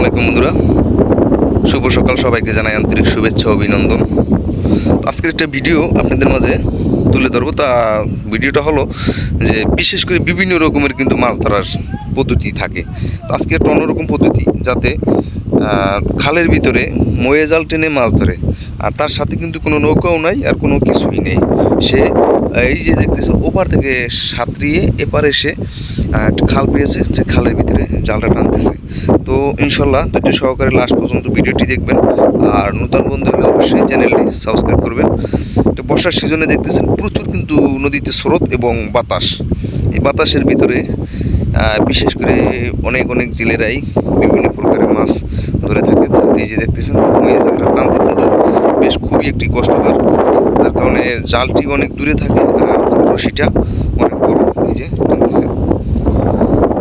আলাইকুম বন্ধুরা। শুভ সকাল, সবাইকে জানাই আন্তরিক শুভেচ্ছা, অভিনন্দন। আজকের একটা ভিডিও আপনাদের মাঝে তুলে ধরবো। তা ভিডিওটা হলো যে, বিশেষ করে বিভিন্ন রকমের কিন্তু মাছ ধরার পদ্ধতি থাকে। আজকে একটা অন্যরকম পদ্ধতি, যাতে খালের ভিতরে ময়ে জাল টেনে মাছ ধরে। আর তার সাথে কিন্তু কোনো নৌকাও নাই আর কোনো কিছুই নেই। সে, এই যে দেখতেছে, ওপার থেকে সাঁতরিয়ে এপার এসে খাল পেয়েছে খালের ভিতরে জালটা টানতেছে। তো ইনশাল্লাহ ধৈর্য সহকারে লাস্ট পর্যন্ত ভিডিওটি দেখবেন। আর নতুন বন্ধু হলে অবশ্যই চ্যানেলটি সাবস্ক্রাইব করবেন। তো বর্ষার সিজনে দেখতেছেন প্রচুর কিন্তু নদীতে স্রোত এবং বাতাস। এই বাতাসের ভিতরে বিশেষ করে অনেক অনেক জেলেরাই বিভিন্ন প্রকারের মাছ ধরে থাকে। এই যে দেখতেছেন, ওই জালটা টানতে কিন্তু বেশ খুবই একটি কষ্টকর। তার কারণে জালটি অনেক দূরে থাকে আর রশিটা অনেক বড়। এই যে টানতেছে।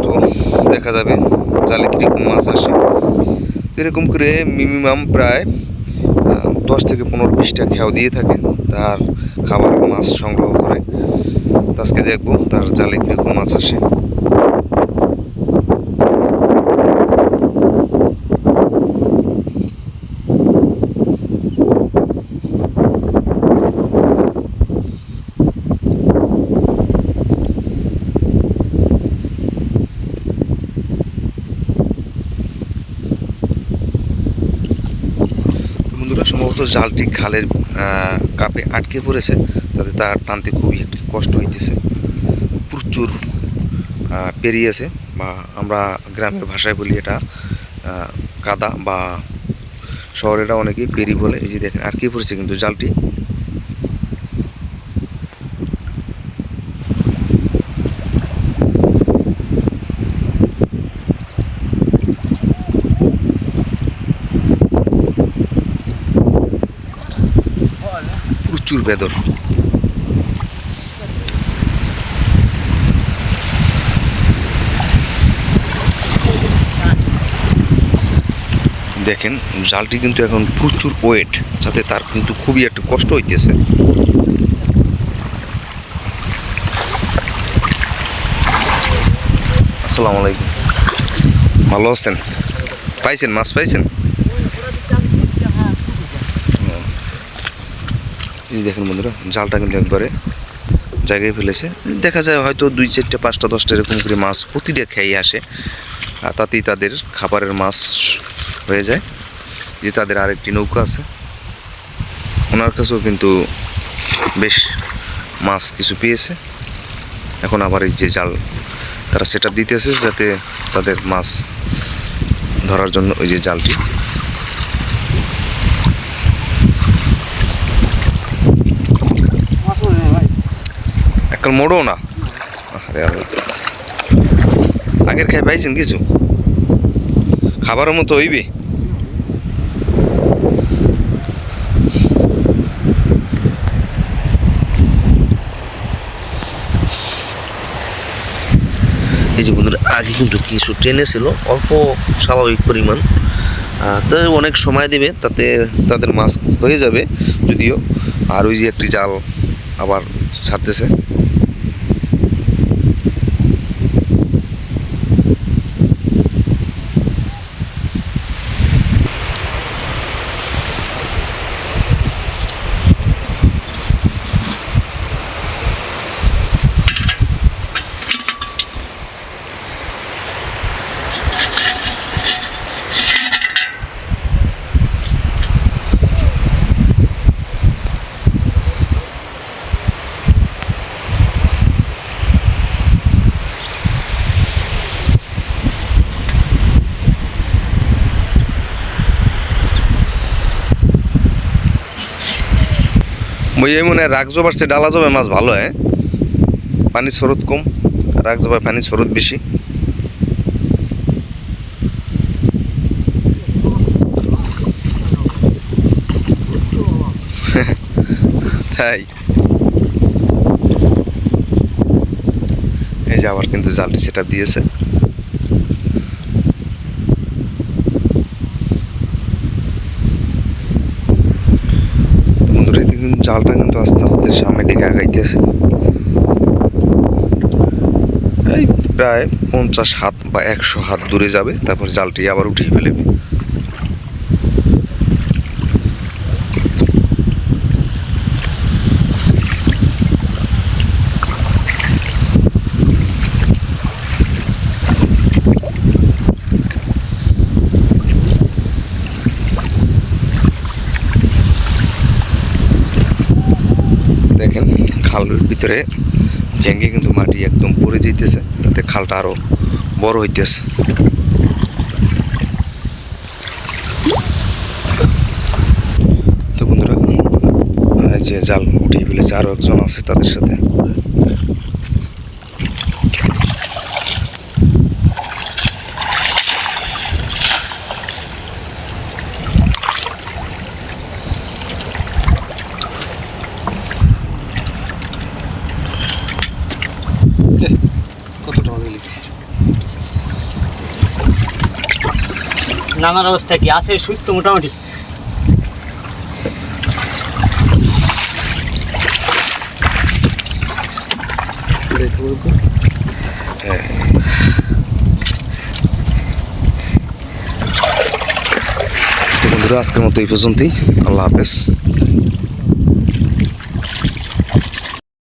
তো দেখা যাবে জালে কীরকম মাছ আসে? তো এরকম করে মিনিমাম প্রায় দশ থেকে পনেরো বিশটা খেয়াও দিয়ে থাকে তার খাবার মাছ সংগ্রহ করে। আজকে দেখব তার জালে কীরকম মাছ আসে তো বন্ধুরা সম্ভবত জালটি খালের কাপে আটকে পড়েছে, তাতে তার টানতে খুবই একটি কষ্ট হইতেছে। প্রচুর পেরিয়েছে বা আমরা গ্রামের ভাষায় বলি এটা কাদা বা শহরেরা অনেকেই পেরি বলে। এই যে দেখেন, আটকে পড়েছে কিন্তু জালটি। প্রচুর বেদর দেখেন, জালটি কিন্তু এখন প্রচুর ওয়েট, যাতে তার কিন্তু খুবই একটা কষ্ট হইতেছে। আসসালামু আলাইকুম। ভালো আছেন? পাইছেন? মাছ পাইছেন? এই দেখেন বন্ধুরা, জালটা কিন্তু একবারে জায়গায় ফেলেছে। দেখা যায় হয়তো দুই চারটে, পাঁচটা, দশটা এরকম করে মাছ প্রতিটা খেয়ে আসে, আর তাতেই তাদের খাবারের মাছ হয়ে যায়। যে তাদের আরেকটি নৌকা আছে, ওনার কাছেও কিন্তু বেশ মাছ কিছু পেয়েছে। এখন আবার এই যে জাল, তারা সেটা দিতেছে যাতে তাদের মাছ ধরার জন্য ওই যে জালটি একটা মোড়ো না। আগের খাই পাইছেন কিছু? খাবারের মতো হইবে? এই যে বন্ধুরা আগে কিন্তু কিছু ট্রেনে ছিল অল্প স্বাভাবিক পরিমাণ। আহ, তো অনেক সময় দেবে তাতে তাদের মাছ হয়ে যাবে যদিও। আর ওই যে একটি জাল আবার ছাড়তেছে। বই এই মনে রাগ জবার সে ডালা জবে মাছ ভালো হ্যাঁ? পানি স্রোত কম, রাগ জবাই পানি স্রোত বেশি। তাই। এই যে আবার কিন্তু জালটি সেটা দিয়েছে বন্ধুরা এই যে কিন্তু জালটা কিন্তু আস্তে আস্তে সামনের দিকে আগাইতেছে। প্রায় পঞ্চাশ হাত বা একশো হাত দূরে যাবে, তারপর জালটি আবার উঠিয়ে ফেলবে দেখেন খালের ভিতরে ভেঙে কিন্তু মাটি একদম পড়ে যেতেছে তাতে খালটা আরও বড় হইতেছে। তো বন্ধুরা যে জাল উঠিয়ে ফেলেছে আরও একজন আছে তাদের সাথে নানার অবস্থা কি? আছে সুস্থ মোটামুটি? বন্ধুরা আজকের মতো এই পর্যন্তই। আল্লাহ হাফেজ।